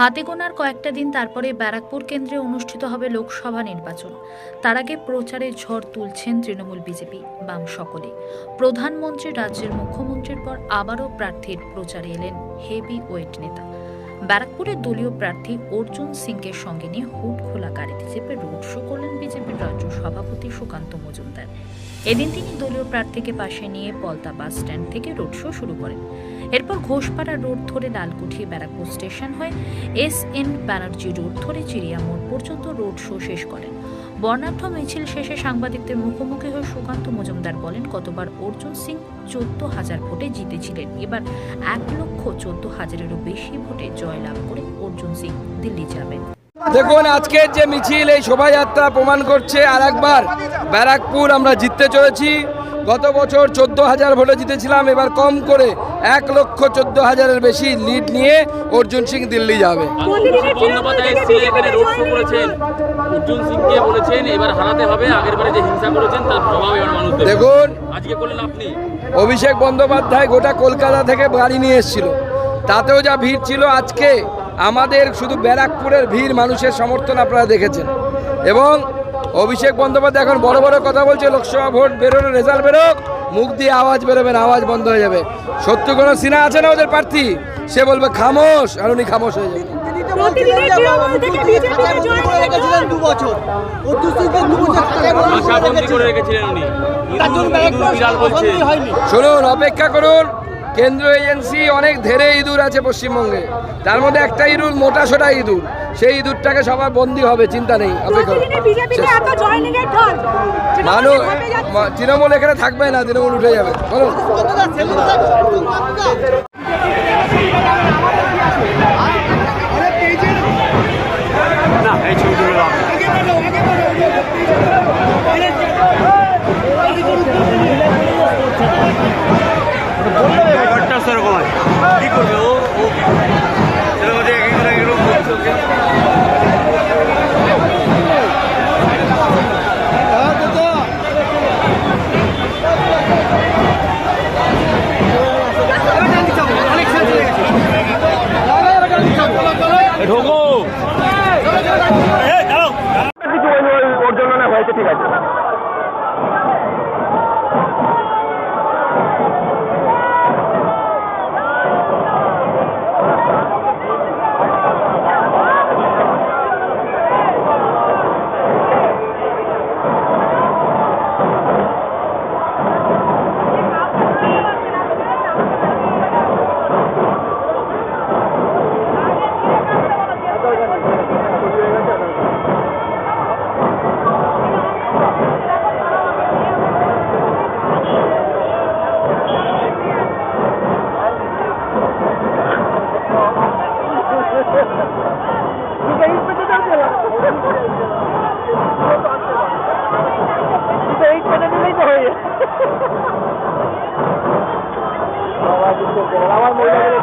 হাতে গোনার কয়েকটা দিন তারপরে ব্যারাকপুর কেন্দ্রে অনুষ্ঠিত হবে লোকসভা নির্বাচন। তার আগে প্রচারে ঝড় তুলছেন তৃণমূল বিজেপি, বাম সকলে। প্রধানমন্ত্রী রাজ্যের মুখ্যমন্ত্রীর পর আবারও প্রার্থীর প্রচারে এলেন হেভি ওয়েট নেতা। ব্যারাকপুরের দলীয় প্রার্থী অর্জুন সিংকে সঙ্গে নিয়ে হুট খোলা গাড়িতে চেপে রোড শো করলেন বিজেপির রাজ্য সভাপতি সুকান্ত মজুমদার। এদিন তিনি দলীয় প্রার্থীকে পাশে নিয়ে পলতা বাস স্ট্যান্ড থেকে রোড শো শুরু করেন। এরপর ঘোষপাড়া রোড ধরে লালকুঠি ব্যারাকপুর স্টেশন হয়ে এস এন ব্যানার্জি রোড ধরে চিড়িয়া মোড় পর্যন্ত রোড শো শেষ করেন। বর্ণাঢ্য মিছিল শেষে সাংবাদিকদের মুখোমুখি হয়ে সুকান্ত মজুমদার বলেন, গতবার অর্জুন সিং চোদ্দ হাজার ভোটে জিতেছিলেন। এবার এক লক্ষ চোদ্দ হাজারেরও বেশি ভোটে জয়লাভ করে অর্জুন সিং দিল্লি যাবেন। দেখুন, আজকের যে মিছিল, এই শোভাযাত্রা প্রমাণ করছে আর একবার ব্যারাকপুর আমরা জিততে চলেছি। গত বছর চোদ্দ হাজার ভোটে জিতেছিলাম এবার কম করে এক লক্ষ চোদ্দ হাজারের বেশি লিড নিয়ে অর্জুন সিং দিল্লি যাবে। অভিষেক বন্দ্যোপাধ্যায় এসেছিলেন এখানে রোড শো করেছেন? অর্জুন সিংকে বলেছেন এবার হারাতে হবে আগের বারে যে হিংসা করেছেন তার জবাব এবার মানুষ দেবে। দেখুন আপনি। অভিষেক বন্দ্যোপাধ্যায় গোটা কলকাতা থেকে গাড়ি নিয়ে এসেছিল। তাতেও যা ভিড় ছিল আজকে আমাদের শুধু ব্যারাকপুরের ভিড় মানুষের সমর্থন আপনারা দেখেছেন। এবং অভিষেক বন্দ্যোপাধ্যায় এখন বড় বড় কথা বলছে লোকসভা ভোট বেরোনো রেজাল্ট বেরোক মুখ দিয়ে আওয়াজ বেরোবে না আওয়াজ বন্ধ হয়ে যাবে। সত্য কোনো সিনা আছে না ওদের প্রার্থী? সে বলবে খামোশ আর উনি খামোশ হয়ে যাবে। শুনুন অপেক্ষা করুন। কেন্দ্রীয় এজেন্সি অনেক ধেরে ইঁদুর আছে পশ্চিমবঙ্গে। তার মধ্যে একটা ইঁদুর মোটা সোটা ইঁদুর। সেই ইঁদুরটাকে সবার বন্দি হবে চিন্তা নেই মানুষ তৃণমূল এখানে থাকবে না তৃণমূল উঠে যাবে। বলুন। সেরকম আছে কি করবে ও? ও আমার মহিলাদের